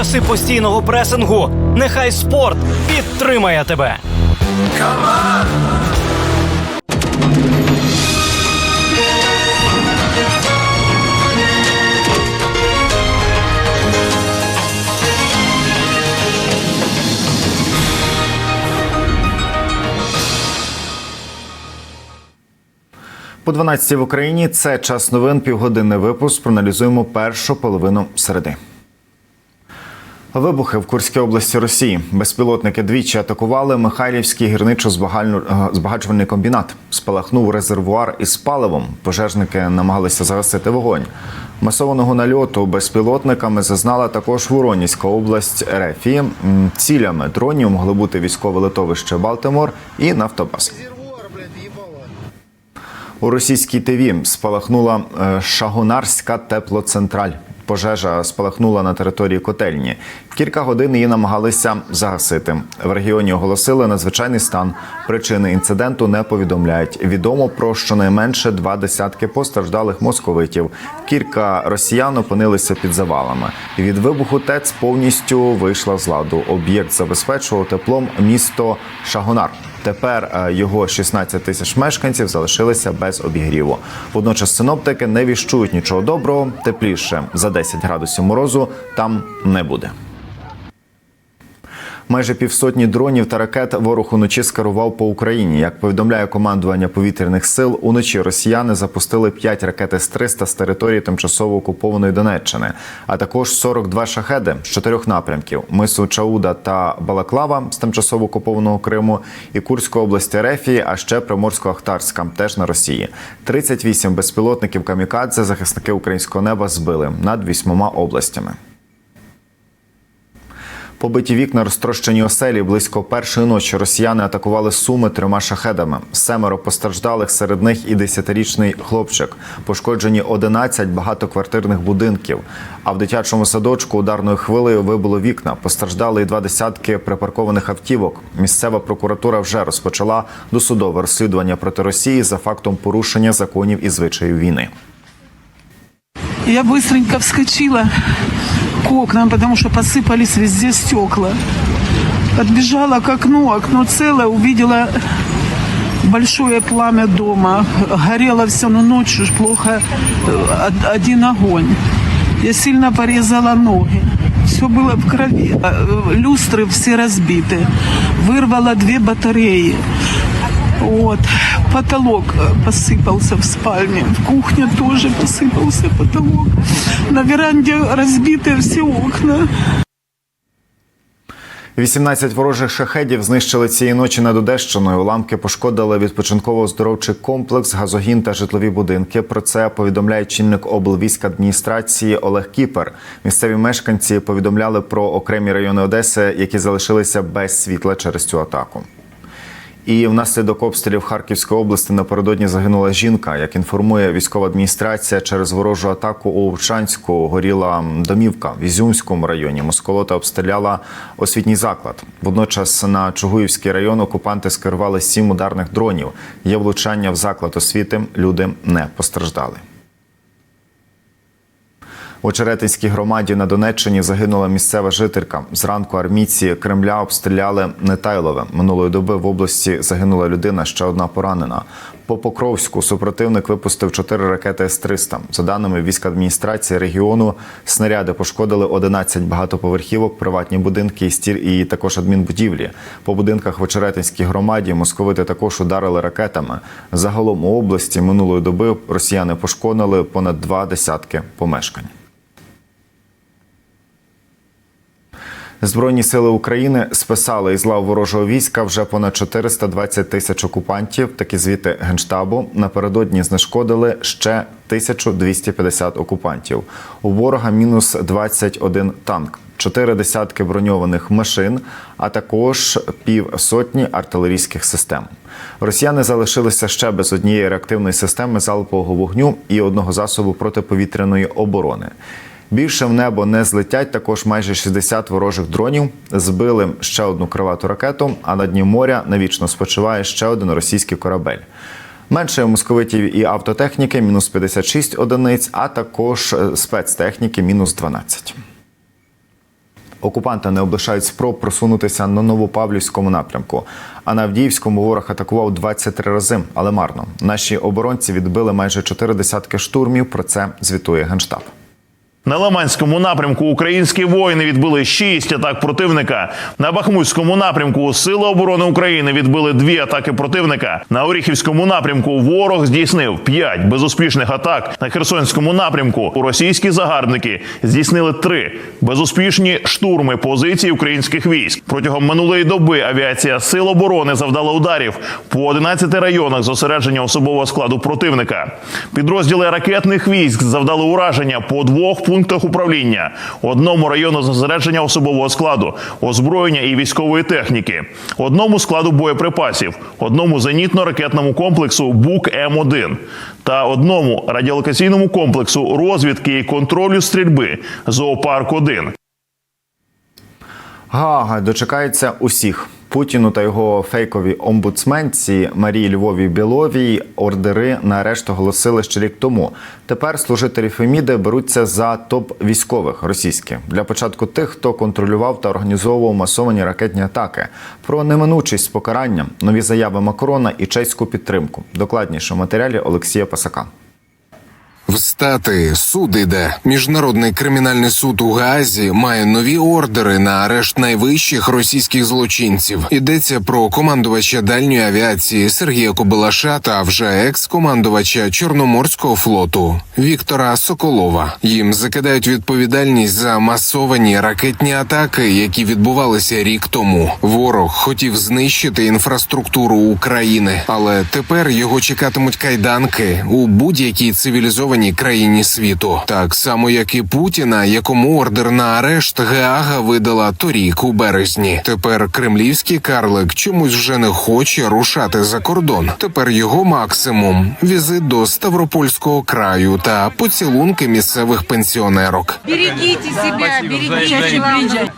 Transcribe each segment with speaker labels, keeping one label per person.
Speaker 1: часи постійного пресингу нехай спорт підтримає тебе.
Speaker 2: По 12 в Україні це час новин. Півгодинний випуск. Проаналізуємо першу половину середи. Вибухи в Курській області Росії. Безпілотники двічі атакували Михайлівський гірничо-збагачувальний комбінат. Спалахнув резервуар із паливом. Пожежники намагалися загасити вогонь. Масованого нальоту безпілотниками зазнала також Воронізька область РФ. М, Цілями дронів могли бути військове литовище Балтимор і Нафтобаз. У російській ТВ спалахнула е, Шагонарська теплоцентраль. Пожежа спалахнула на території котельні. Кілька годин її намагалися загасити. В регіоні оголосили надзвичайний стан. Причини інциденту не повідомляють. Відомо про щонайменше два десятки постраждалих московитів. Кілька росіян опинилися під завалами. Від вибуху ТЕЦ повністю вийшла з ладу. Об'єкт забезпечував теплом місто Шагонар. Тепер е, його 16 тисяч мешканців залишилися без обігріву. Водночас синоптики не віщують нічого доброго. Тепліше за 10 градусів морозу там не буде. Майже півсотні дронів та ракет ворог уночі скерував по Україні. Як повідомляє командування повітряних сил, уночі росіяни запустили 5 ракет С-300 з території тимчасово окупованої Донеччини, а також 42 шахеди з чотирьох напрямків: мису Чауда та Балаклава з тимчасово окупованого Криму і Курської області Рефії, а ще Приморсько-Ахтарська, теж на Росії. 38 безпілотників камікадзе захисники українського неба збили над вісьмома областями. Побиті вікна розтрощені оселі близько першої ночі. Росіяни атакували суми трьома шахедами. Семеро постраждалих, серед них і десятирічний хлопчик. Пошкоджені 11 багатоквартирних будинків. А в дитячому садочку ударною хвилею вибило вікна. Постраждали і два десятки припаркованих автівок. Місцева прокуратура вже розпочала досудове розслідування проти Росії за фактом порушення законів і звичаїв війни.
Speaker 3: Я быстренько вскочила к окнам, потому что посыпались везде стекла. Подбежала к окну, окно целое, увидела большое пламя дома. Горело все, но ночью ж плохо, э, од- один огонь. Я сильно порезала ноги. Все было в крови. А, э, Люстры все разбиты. Вырвала две батареи. Вот. Потолок э, посыпался в спальне. В кухне тоже посыпался потолок. На веранде разбиты все окна.
Speaker 2: 18 ворожих шахедів знищили цієї ночі над Одещиною. Уламки пошкодили відпочинково-здоровчий комплекс, газогін та житлові будинки. Про це повідомляє чинник облвійськ адміністрації Олег Кіпер. Місцеві мешканці повідомляли про окремі райони Одеси, які залишилися без світла через цю атаку. І внаслідок обстрілів Харківської області напередодні загинула жінка. Як інформує військова адміністрація, через ворожу атаку у Овчанську горіла домівка в Ізюмському районі. Москолота обстріляла освітній заклад. Водночас на Чугуївський район окупанти скерували сім ударних дронів. Є влучання в заклад освіти. Люди не постраждали. У Черетинській громаді на Донеччині загинула місцева жителька. Зранку армійці Кремля обстріляли Нетайлове. Минулої доби в області загинула людина, ще одна поранена. По Покровську супротивник випустив чотири ракети С-300. За даними військ адміністрації регіону, снаряди пошкодили 11 багатоповерхівок, приватні будинки і стір і також адмінбудівлі. По будинках в Очеретинській громаді московити також ударили ракетами. Загалом у області минулої доби росіяни пошкодили понад два десятки помешкань. Збройні сили України списали із лав ворожого війська вже понад 420 тисяч окупантів. Такі звіти генштабу напередодні знешкодили ще 1250 окупантів. У ворога мінус 21 танк. Чотири десятки броньованих машин, а також півсотні артилерійських систем. Росіяни залишилися ще без однієї реактивної системи залпового вогню і одного засобу протиповітряної оборони. Більше в небо не злетять також майже 60 ворожих дронів. Збили ще одну кривату ракету. А на дні моря навічно спочиває ще один російський корабель. Менше московитів і автотехніки мінус 56 одиниць, а також е, спецтехніки мінус 12. Окупанти не облишають спроб просунутися на Новопавлівському напрямку. А на Авдіївському ворог атакував 23 рази, але марно. Наші оборонці відбили майже чотири десятки штурмів. Про це звітує генштаб.
Speaker 4: На Лиманському напрямку українські воїни відбили шість атак противника. На Бахмутському напрямку Сили оборони України відбили дві атаки противника. На Оріхівському напрямку ворог здійснив п'ять безуспішних атак. На Херсонському напрямку російські загарбники здійснили три безуспішні штурми позицій українських військ. Протягом минулої доби авіація Сил оборони завдала ударів по 11 районах зосередження особового складу противника. Підрозділи ракетних військ завдали ураження по двох пунктах управління, одному району зосередження особового складу, озброєння і військової техніки, одному складу боєприпасів, одному зенітно-ракетному комплексу БУК М1 та одному радіолокаційному комплексу розвідки і контролю стрільби Зоопарк 1
Speaker 2: Гага дочекається усіх. Путіну та його фейковій омбудсменці Марії Львові Біловій ордери на арешт оголосили ще рік тому. Тепер служителі Феміди беруться за топ військових російських для початку тих, хто контролював та організовував масовані ракетні атаки. Про неминучість з покаранням, нові заяви Макрона і чеську підтримку. Докладніше в матеріалі Олексія Пасака.
Speaker 5: Встати суд іде. Міжнародний кримінальний суд у Гаазі має нові ордери на арешт найвищих російських злочинців. Йдеться про командувача дальньої авіації Сергія Кобилаша та вже екс-командувача Чорноморського флоту Віктора Соколова. Їм закидають відповідальність за масовані ракетні атаки, які відбувалися рік тому. Ворог хотів знищити інфраструктуру України, але тепер його чекатимуть кайданки у будь-якій цивілізованій країні світу, так само як і Путіна, якому ордер на арешт Геага видала торік у березні. Тепер кремлівський карлик чомусь вже не хоче рушати за кордон. Тепер його максимум візит до Ставропольського краю та поцілунки місцевих пенсіонерок.
Speaker 6: Берегите себя, берегите человека.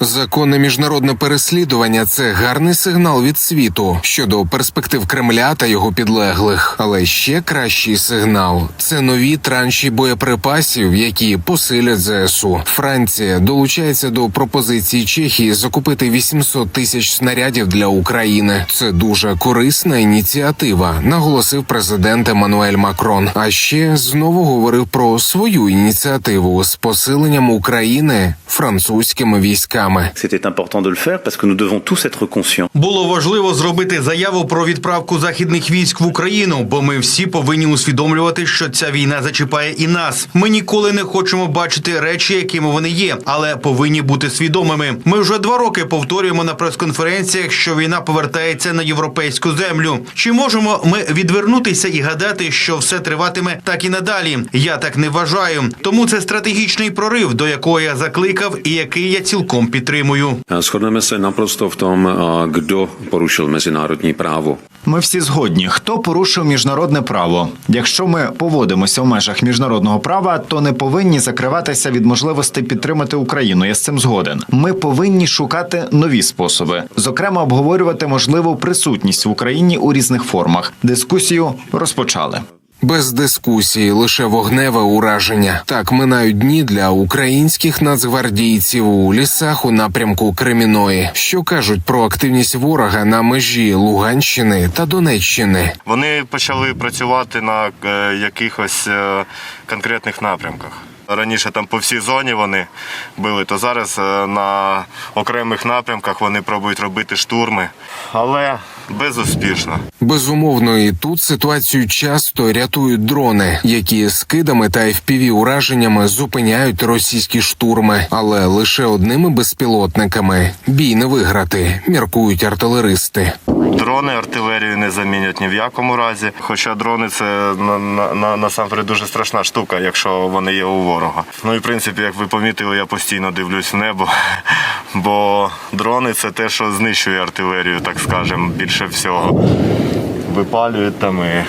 Speaker 5: Законне міжнародне переслідування це гарний сигнал від світу щодо перспектив Кремля та його підлеглих. Але ще кращий сигнал це нові транші боєприпасів, які посилять ЗСУ. Франція долучається до пропозиції Чехії закупити 800 тисяч снарядів для України. Це дуже корисна ініціатива, наголосив президент Еммануель Макрон. А ще знову говорив про свою ініціативу з посиленням України французькими військами.
Speaker 7: C'était important de le faire parce que nous devons tous être conscients
Speaker 8: Було важливо зробити заяву про відправку західних військ в Україну, бо ми всі повинні усвідомлювати, що ця війна зачіпає і нас. Ми ніколи не хочемо бачити речі, якими вони є, але повинні бути свідомими. Ми вже два роки повторюємо на прес-конференціях, що війна повертається на європейську землю. Чи можемо ми відвернутися і гадати, що все триватиме так і надалі? Я так не вважаю. Тому це стратегічний прорив, до якого я закликав, і який я цілком підтримую.
Speaker 9: Se naprosto v tom, a kdo porušil mezinárodní právo.
Speaker 10: Ми всі згодні, хто порушив міжнародне право. Якщо ми поводимося в межах міжнародного права, то не повинні закриватися від можливості підтримати Україну. Я з цим згоден. Ми повинні шукати нові способи, зокрема, обговорювати можливу присутність в Україні у різних формах. Дискусію розпочали.
Speaker 5: Без дискусії, лише вогневе ураження. Так минають дні для українських нацгвардійців у лісах у напрямку Креміної, що кажуть про активність ворога на межі Луганщини та Донеччини.
Speaker 11: Вони почали працювати на е, якихось е, конкретних напрямках. Раніше там по всій зоні вони били, то зараз е, на окремих напрямках вони пробують робити штурми, але безуспішно.
Speaker 5: Безумовно, і тут ситуацію часто рятують дрони, які скидами та fpv ураженнями зупиняють російські штурми, але лише одними безпілотниками бій не виграти, міркують артилеристи.
Speaker 11: Дрони артилерію не замінять ні в якому разі. Хоча дрони це на, на, на, насамперед дуже страшна штука, якщо вони є у ворога. Ну і в принципі, як ви помітили, я постійно дивлюсь в небо, бо дрони це те, що знищує артилерію, так скажемо, більше всього. Випалюють там і е,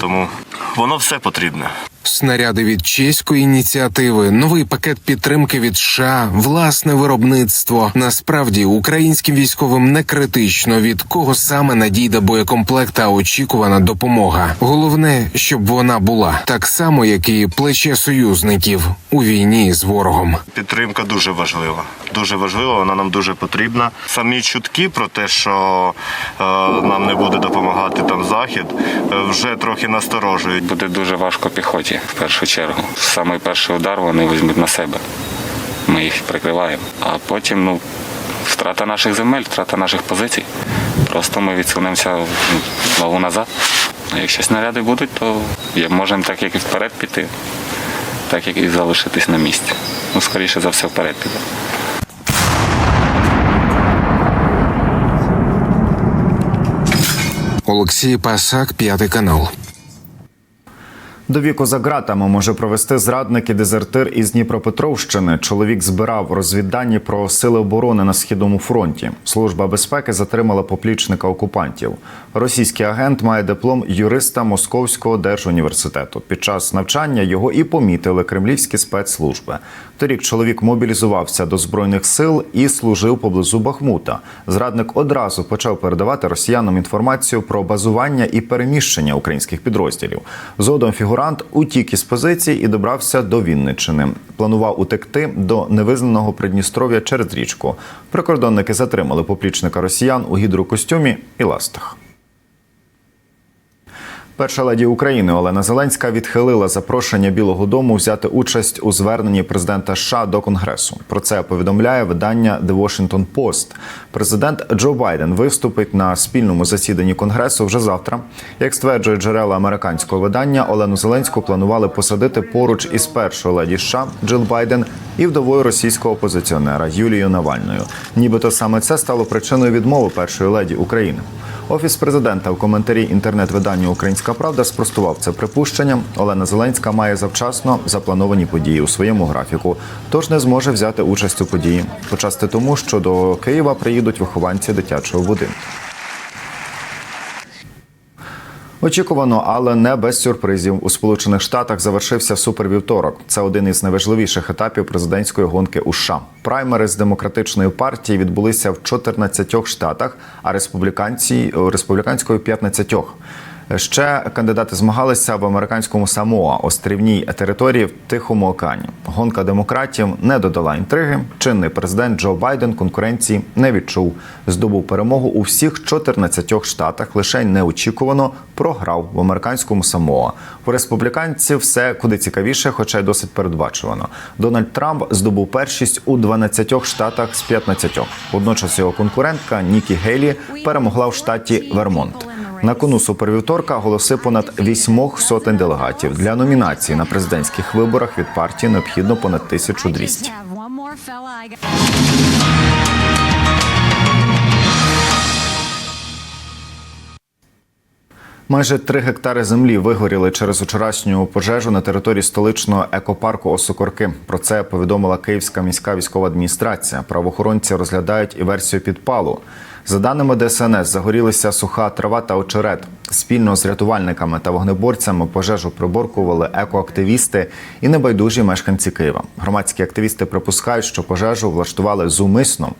Speaker 11: тому воно все потрібне.
Speaker 5: Снаряди від чеської ініціативи, новий пакет підтримки від США, власне виробництво. Насправді українським військовим не критично від кого саме надійде боєкомплект та очікувана допомога. Головне, щоб вона була так само, як і плече союзників у війні з ворогом.
Speaker 11: Підтримка дуже важлива. Дуже важлива, вона нам дуже потрібна. Самі чутки про те, що е, нам не буде допомагати там захід, е, вже трохи насторожують.
Speaker 12: Буде дуже важко піхоті в першу чергу. Саме перший удар вони візьмуть на себе. Ми їх прикриваємо. А потім, ну, втрата наших земель, втрата наших позицій. Просто ми відсунемося знову назад. Якщо снаряди будуть, то можемо так як і вперед піти, так як і залишитись на місці. Ну, скоріше за все, вперед піде.
Speaker 5: Олексій Пасак, п'ятий канал.
Speaker 2: До віку за ґратами може провести зрадник і дезертир із Дніпропетровщини. Чоловік збирав розвіддані про сили оборони на східному фронті. Служба безпеки затримала поплічника окупантів. Російський агент має диплом юриста Московського держуніверситету. Під час навчання його і помітили кремлівські спецслужби. Торік чоловік мобілізувався до збройних сил і служив поблизу Бахмута. Зрадник одразу почав передавати росіянам інформацію про базування і переміщення українських підрозділів. Згодом фігурант утік із позиції і добрався до Вінничини. Планував утекти до невизнаного Придністров'я через річку. Прикордонники затримали поплічника росіян у гідрокостюмі і ластах. Перша леді України Олена Зеленська відхилила запрошення Білого Дому взяти участь у зверненні президента США до Конгресу. Про це повідомляє видання The Washington Post. Президент Джо Байден виступить на спільному засіданні Конгресу вже завтра. Як стверджує джерела американського видання, Олену Зеленську планували посадити поруч із першою леді США Джил Байден і вдовою російського опозиціонера Юлією Навальною. Нібито саме це стало причиною відмови першої леді України. Офіс президента в коментарі інтернет-виданню Українська Правда спростував це припущення. Олена Зеленська має завчасно заплановані події у своєму графіку, тож не зможе взяти участь у події. Почасти тому, що до Києва приїдуть вихованці дитячого будинку. Очікувано, але не без сюрпризів. У Сполучених Штатах завершився супервівторок. Це один із найважливіших етапів президентської гонки у США. Праймери з демократичної партії відбулися в 14 штатах, а республіканці республіканської 15. Ще кандидати змагалися в американському Самоа, острівній території в Тихому океані. Гонка демократів не додала інтриги. Чинний президент Джо Байден конкуренції не відчув. Здобув перемогу у всіх 14 штатах. Лише неочікувано програв в американському Самоа. У республіканців все куди цікавіше, хоча й досить передбачувано. Дональд Трамп здобув першість у 12 штатах з 15. Водночас його конкурентка Нікі Гейлі перемогла в штаті Вермонт. На кону супервівторка голоси понад вісьмох сотень делегатів. Для номінації на президентських виборах від партії необхідно понад 1200. Майже три гектари землі вигоріли через вчорашню пожежу на території столичного екопарку Осокорки. Про це повідомила Київська міська військова адміністрація. Правоохоронці розглядають і версію підпалу. За даними ДСНС, загорілися суха трава та очерет. Спільно з рятувальниками та вогнеборцями пожежу приборкували екоактивісти і небайдужі мешканці Києва. Громадські активісти припускають, що пожежу влаштували зумисно.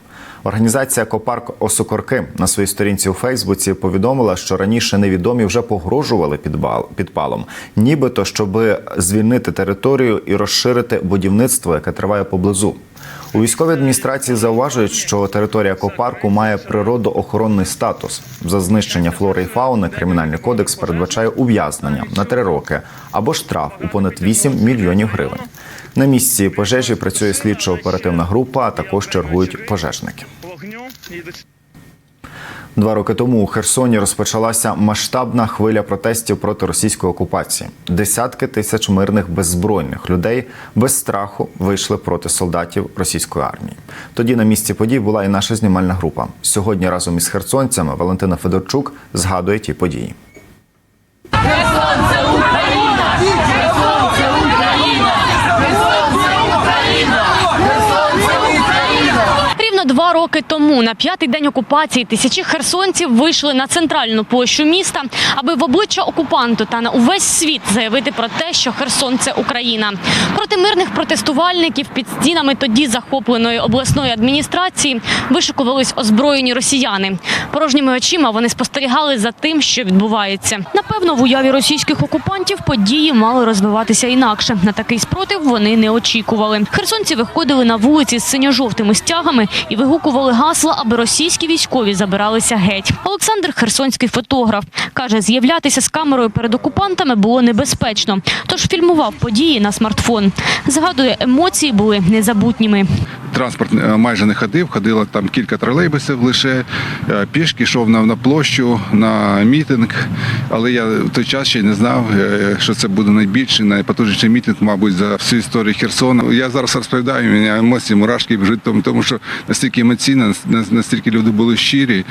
Speaker 2: Організація Екопарк Осокорки на своїй сторінці у Фейсбуці повідомила, що раніше невідомі вже погрожували підпалом, нібито щоб звільнити територію і розширити будівництво, яке триває поблизу. У військовій адміністрації зауважують, що територія екопарку має природоохоронний статус. За знищення флори і фауни кримінальний кодекс передбачає ув'язнення на три роки або штраф у понад 8 мільйонів гривень. На місці пожежі працює слідчо-оперативна група, а також чергують пожежники. Два роки тому у Херсоні розпочалася масштабна хвиля протестів проти російської окупації. Десятки тисяч мирних беззбройних людей без страху вийшли проти солдатів російської армії. Тоді на місці подій була і наша знімальна група. Сьогодні разом із херсонцями Валентина Федорчук згадує ті події.
Speaker 13: Два роки тому, на п'ятий день окупації, тисячі херсонців вийшли на центральну площу міста, аби в обличчя окупанту та на увесь світ заявити про те, що Херсон це Україна. Проти мирних протестувальників під стінами тоді захопленої обласної адміністрації вишикувались озброєні росіяни. Порожніми очима вони спостерігали за тим, що відбувається. Напевно, в уяві російських окупантів події мали розвиватися інакше. На такий спротив вони не очікували. Херсонці виходили на вулиці з синьо-жовтими стягами і вигукували гасла, аби російські військові забиралися геть. Олександр Херсонський фотограф каже, з'являтися з камерою перед окупантами було небезпечно, тож фільмував події на смартфон. Згадує, емоції були незабутніми.
Speaker 14: Транспорт е, майже не ходив, ходило там кілька тролейбусів лише. Е, Пішки йшов на, на площу, на мітинг. Але я в той час ще не знав, е, що це буде найбільший, найпотужніший мітинг, мабуть, за всю історію Херсона. Я зараз розповідаю, у мене емоції, мурашки біжуть, тому, що настільки емоційно, нас- настільки люди були щирі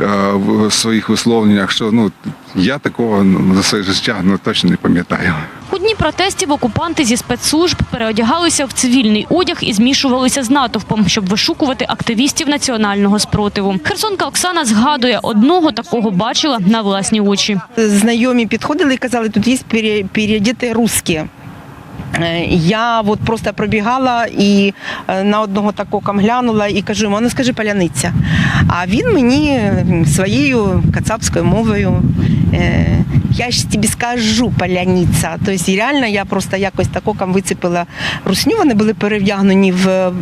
Speaker 14: е, в своїх висловленнях, що ну я такого ну, за своє життя ну, точно не пам'ятаю.
Speaker 13: У дні протестів окупанти зі спецслужб переодягалися в цивільний одяг і змішувалися з натовпом, щоб вишукувати активістів національного спротиву. Херсонка Оксана згадує, одного такого бачила на власні очі.
Speaker 15: знайомі підходили і казали, тут є пере- переодіті русські. Е, Я от просто пробігала і е, на одного такого глянула і кажу йому, ну скажи паляниця. А він мені своєю кацапською мовою. Е, Я ж тобі скажу паляниця. Тобто реально я просто якось такоком вицепила русню. Вони були перевдягнені в-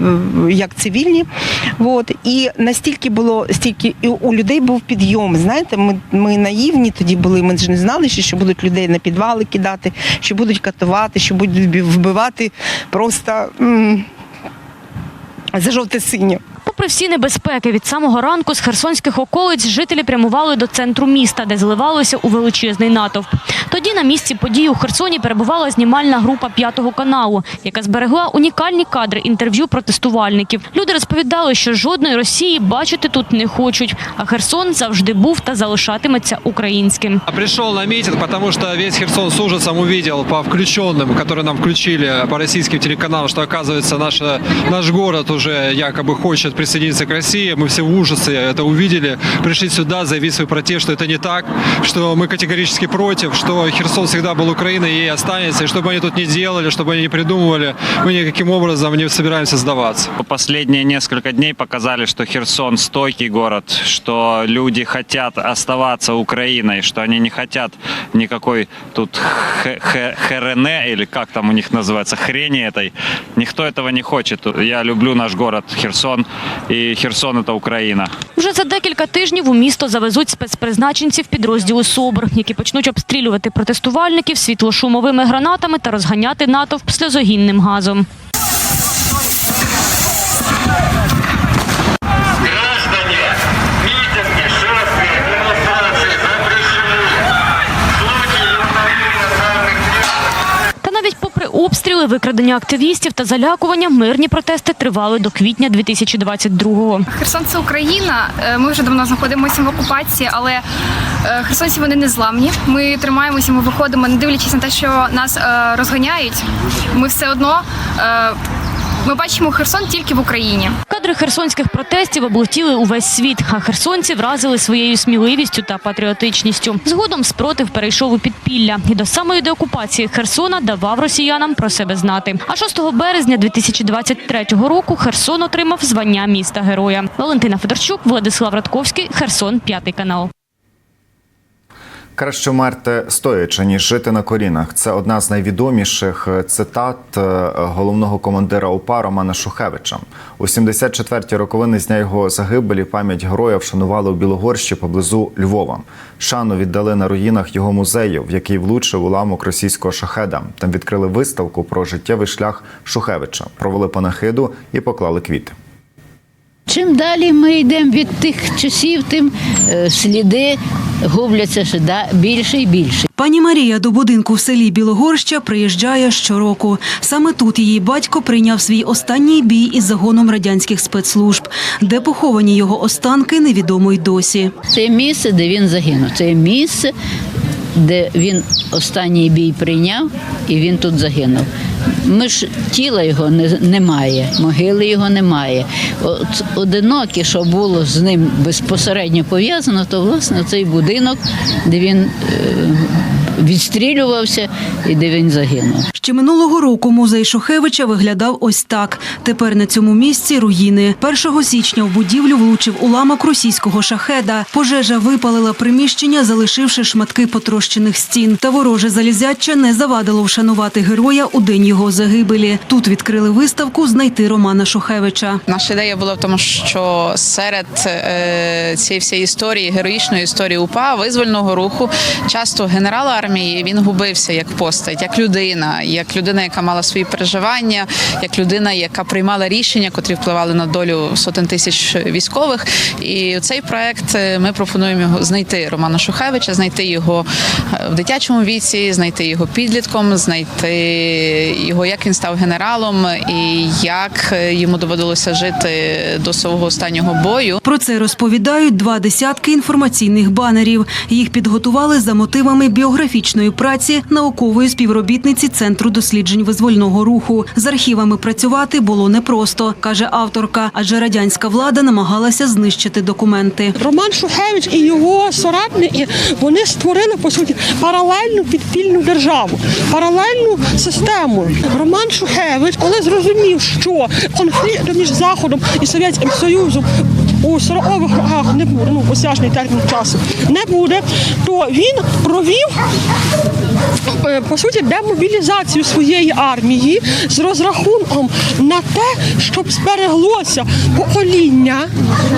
Speaker 15: як цивільні. От. І настільки було, стільки і у людей був підйом. Знаєте, ми, ми наївні тоді були, ми ж не знали, що, що будуть людей на підвали кидати, що будуть катувати, що будуть вбивати просто м, за жовте синє.
Speaker 13: Попри всі небезпеки, від самого ранку з херсонських околиць жителі прямували до центру міста, де зливалося у величезний натовп. Тоді на місці події у Херсоні перебувала знімальна група п'ятого каналу, яка зберегла унікальні кадри інтерв'ю протестувальників. Люди розповідали, що жодної Росії бачити тут не хочуть, а Херсон завжди був та залишатиметься українським.
Speaker 16: Пришел на митинг, потому что весь Херсон с ужасом увидел по включенным, которые нам включили по российским телеканалам, что оказывается наш, наш город уже якобы хочет присоединиться к России. Мы все в ужасе это увидели. Пришли сюда заявить свой протест, что это не так, что мы категорически против, что Херсон всегда был Украиной и останется, и что бы они тут не делали, что бы они не придумывали, мы никаким образом не собираемся сдаваться.
Speaker 17: Последние несколько дней показали, что Херсон стойкий город, что люди хотят оставаться Украиной, что они не хотят никакой тут хе- хе- ХРН или как там у них называется, хрени этой. Никто этого не хочет. Я люблю наш город Херсон, и Херсон та Україна.
Speaker 13: Вже за декілька тижнів у місто завезуть спецпризначенців підрозділу СОБР, які почнуть обстрілювати протестувальників світлошумовими гранатами та розганяти натовп сльозогінним газом. Попри викрадення активістів та залякування, мирні протести тривали до квітня 2022-го.
Speaker 18: Херсон це Україна. Е, Ми вже давно знаходимося в окупації, але е, херсонці вони не зламні. Ми тримаємося, ми виходимо, не дивлячись на те, що нас е, розганяють. Ми все одно ми бачимо Херсон тільки в Україні.
Speaker 13: Кадри херсонських протестів облетіли увесь світ, а херсонці вразили своєю сміливістю та патріотичністю. Згодом спротив перейшов у підпілля і до самої деокупації Херсона давав росіянам про себе знати. А 6 березня 2023 року Херсон отримав звання міста героя. Валентина Федорчук, Владислав Радковський, Херсон, п'ятий канал.
Speaker 2: Краще вмерти стоячи, ніж жити на колінах. Це одна з найвідоміших е, цитат е, головного командира УПА Романа Шухевича. У 74-ті роковини з дня його загибелі пам'ять героя вшанували у Білогорщі поблизу Львова. Шану віддали на руїнах його музею, в який влучив уламок російського шахеда. Там відкрили виставку про життєвий шлях Шухевича, провели панахиду і поклали квіти.
Speaker 19: Чим далі ми йдемо від тих часів, тим е, сліди губляться ще да, більше і більше.
Speaker 20: Пані Марія до будинку в селі Білогорща приїжджає щороку. Саме тут її батько прийняв свій останній бій із загоном радянських спецслужб, де поховані його останки невідомо й досі.
Speaker 19: Це місце, де він загинув. Це місце, де він останній бій прийняв і він тут загинув. Ми ж тіла його не, немає, могили його немає. От одиноке, що було з ним безпосередньо пов'язано, то власне цей будинок, де він е, відстрілювався і де він загинув.
Speaker 20: Ще минулого року музей Шухевича виглядав ось так. Тепер на цьому місці руїни. 1 січня в будівлю влучив уламок російського шахеда. Пожежа випалила приміщення, залишивши шматки потрощених стін. Та вороже залізяча не завадило вшанувати героя у день його загибелі. Тут відкрили виставку Знайти Романа Шухевича.
Speaker 21: Наша ідея була в тому, що серед е, цієї всієї історії, героїчної історії УПА, визвольного руху, часто генерал армії він губився як постать, як людина, як людина, яка мала свої переживання, як людина, яка приймала рішення, котрі впливали на долю сотень тисяч військових. І цей проект е, ми пропонуємо його знайти Романа Шухевича, знайти його е, в дитячому віці, знайти його підлітком, знайти його, як він став генералом, і як е, йому доводилося жити до свого останнього бою.
Speaker 20: Про це розповідають два десятки інформаційних банерів. Їх підготували за мотивами біографічної праці наукової співробітниці Центру досліджень визвольного руху. З архівами працювати було непросто, каже авторка, адже радянська влада намагалася знищити документи.
Speaker 22: Роман Шухевич і його соратники вони створили по суті паралельну підпільну державу, паралельну систему. Роман Шухевич, коли зрозумів, що конфлікту між Заходом і Совєтським Союзом у 40-х роках не буде, ну осяжний термін часу не буде, то він провів е, по суті демобілізацію своєї армії з розрахунком на те, щоб збереглося покоління,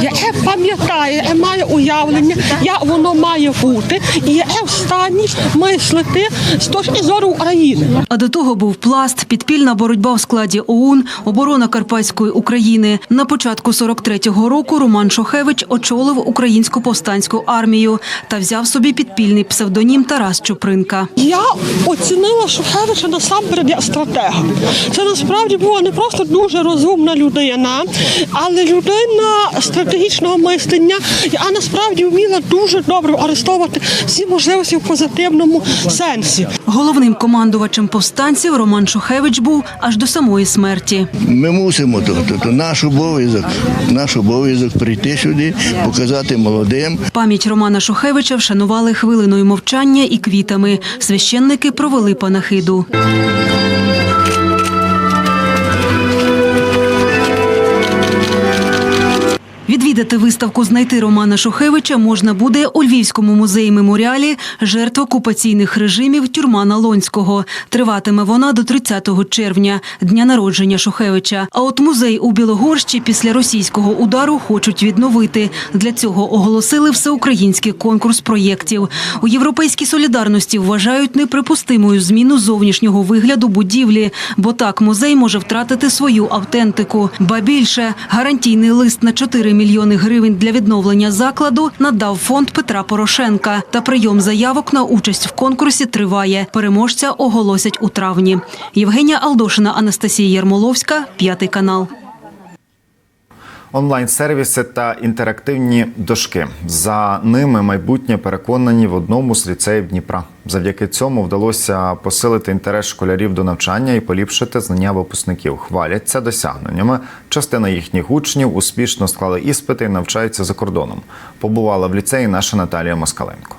Speaker 22: яке пам'ятає, яке має уявлення, як воно має бути, і яке в стані мислити з точки зору України.
Speaker 20: А до того був пласт, підпільна боротьба в складі ОУН, оборона Карпатської України. На початку 43-го року Роман Шохевич очолив українську повстанську армію та взяв собі підпільний псевдонім Тарас Чупринка.
Speaker 22: Я оцінила Шухевича насамперед як стратега. Це насправді була не просто дуже розумна людина, але людина стратегічного мислення, яка насправді вміла дуже добре арештовувати всі можливості в позитивному сенсі.
Speaker 20: Головним командувачем повстанців Роман Шухевич був аж до самої смерті.
Speaker 23: Ми мусимо то, то, то наш обов'язок, наш обов'язок прийти сюди, показати молодим.
Speaker 20: Пам'ять Романа Шухевича вшанували хвилиною мовчання і квітами. Священники провели панахиду. Відвідати виставку Знайти Романа Шухевича можна буде у Львівському музеї меморіалі жертв окупаційних режимів тюрма Налонського. Триватиме вона до 30 червня, дня народження Шухевича. А от музей у Білогорщі після російського удару хочуть відновити. Для цього оголосили всеукраїнський конкурс проєктів. У європейській солідарності вважають неприпустимою зміну зовнішнього вигляду будівлі, бо так музей може втратити свою автентику. Ба більше гарантійний лист на 4 мільйони гривень для відновлення закладу надав фонд Петра Порошенка. Та прийом заявок на участь в конкурсі триває. Переможця оголосять у травні. Євгенія Алдошина, Анастасія Ярмоловська, п'ятий канал.
Speaker 2: Онлайн-сервіси та інтерактивні дошки. За ними майбутнє переконані в одному з ліцеїв Дніпра. Завдяки цьому вдалося посилити інтерес школярів до навчання і поліпшити знання випускників. Хваляться досягненнями. Частина їхніх учнів успішно склали іспити і навчаються за кордоном. Побувала в ліцеї наша Наталія Москаленко.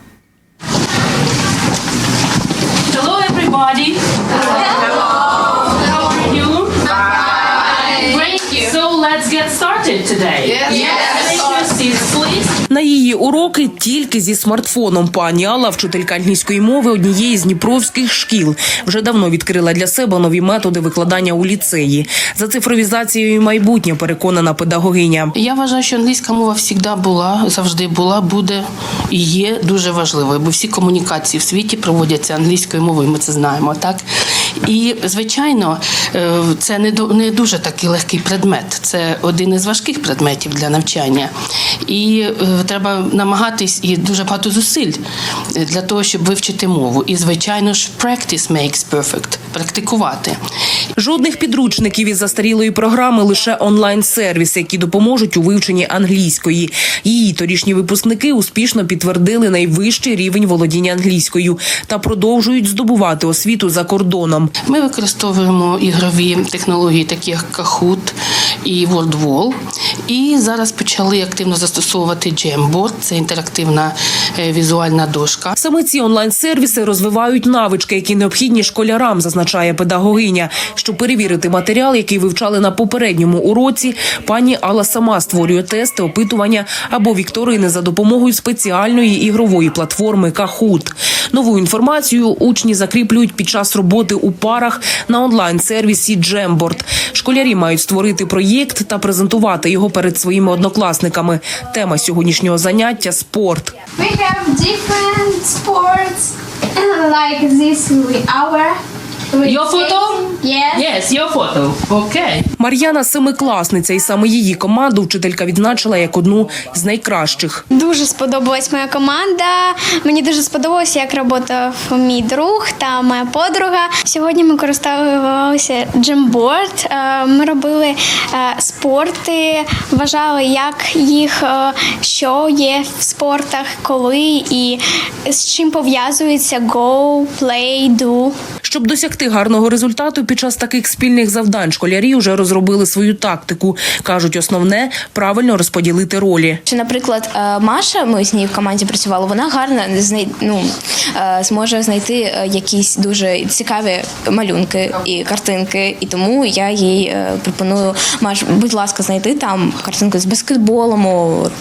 Speaker 24: Hello, everybody. So let's get started today.
Speaker 6: Yes. Yes.
Speaker 24: Please.
Speaker 25: На її уроки тільки зі смартфоном. Пані Алла, вчителька англійської мови однієї з дніпровських шкіл, вже давно відкрила для себе нові методи викладання у ліцеї. За цифровізацією майбутнє переконана педагогиня.
Speaker 26: Я вважаю, що англійська мова завжди була, завжди була, буде і є дуже важливою, бо всі комунікації в світі проводяться англійською мовою. Ми це знаємо, так І, звичайно, е, це не дуже такий легкий предмет. Це один із важких предметів для навчання. І е, треба намагатись і дуже багато зусиль е, для того, щоб вивчити мову. І, звичайно ж, practice makes perfect – практикувати.
Speaker 25: Жодних підручників із застарілої програми, лише онлайн-сервіси, які допоможуть у вивченні англійської. Її торішні випускники успішно підтвердили найвищий рівень володіння англійською та продовжують здобувати освіту за кордоном.
Speaker 26: Ми використовуємо ігрові технології, такі як Kahoot і WordWall. І зараз почали активно застосовувати Jamboard – це інтерактивна е, візуальна дошка.
Speaker 25: Саме ці онлайн-сервіси розвивають навички, які необхідні школярам, зазначає педагогиня. Щоб перевірити матеріал, який вивчали на попередньому уроці, пані Алла сама створює тести, опитування або вікторини за допомогою спеціальної ігрової платформи Kahoot. Нову інформацію учні закріплюють під час роботи у парах на онлайн-сервісі Jamboard. Школярі мають створити проєкт та презентувати його перед своїми однокласниками. Тема сьогоднішнього заняття спорт.
Speaker 27: We have different sports like this hour.
Speaker 24: Your photo?
Speaker 27: Yes.
Speaker 24: Yes, your photo. Okay.
Speaker 25: Мар'яна семикласниця, і саме її команду вчителька відзначила як одну з найкращих.
Speaker 27: Дуже сподобалась моя команда. Мені дуже сподобалося, як працював мій друг та моя подруга. Сьогодні ми користувалися джемборд. Ми робили е, спорти, вважали, як їх, е, що є в спортах, коли і з чим пов'язується go, play, do.
Speaker 25: Щоб досягти гарного результату під час таких спільних завдань, школярі вже розробили свою тактику. кажуть, основне правильно розподілити ролі.
Speaker 27: Чи, наприклад, е, Маша, ми з нею в команді працювали, вона гарно ну, е, зможе знайти е, якісь дуже цікаві малюнки і картинки. І тому я їй пропоную, Маш, будь ласка, знайти там картинки з баскетболом,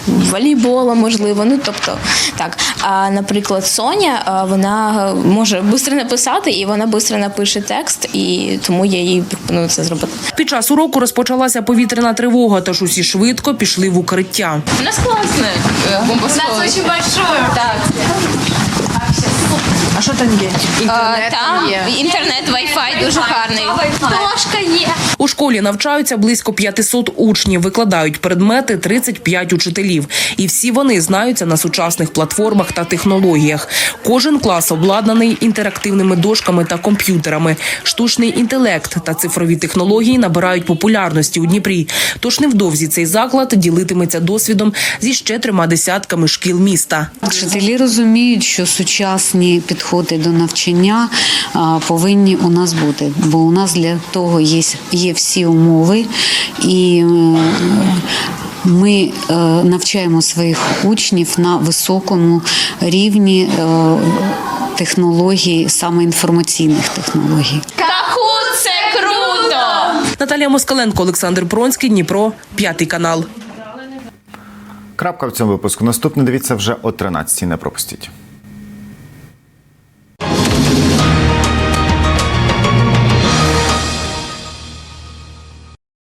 Speaker 27: волейболом, можливо. Ну тобто так. А наприклад, Соня, вона може швидко написати, і вона швидко напише текст, і тому я їй пропоную це зробити.
Speaker 25: Під час уроку розпочалася повітряна тривога, тож усі швидко пішли в укриття.
Speaker 27: У нас класне бомбосховище. У нас дуже большое. Так.
Speaker 25: А що там є?
Speaker 27: Інтернет там, інтернет, вайфай дуже гарний. Ложка є.
Speaker 25: У школі навчаються близько 500 учнів, викладають предмети 35 учителів. І всі вони знаються на сучасних платформах та технологіях. Кожен клас обладнаний інтерактивними дошками та комп'ютерами. Штучний інтелект та цифрові технології набирають популярності у Дніпрі. Тож невдовзі цей заклад ділитиметься досвідом зі ще трьома десятками шкіл міста.
Speaker 28: Вчителі розуміють, що сучасні підходи до навчання повинні у нас бути, бо у нас для того є, є всі умови, і е, ми е, навчаємо своїх учнів на високому рівні е, технологій, саме інформаційних технологій.
Speaker 27: Кахут це круто!
Speaker 25: Наталія Москаленко, Олександр Пронський, Дніпро, п'ятий канал.
Speaker 2: Крапка в цьому випуску. Наступне дивіться вже о 13 Не пропустіть.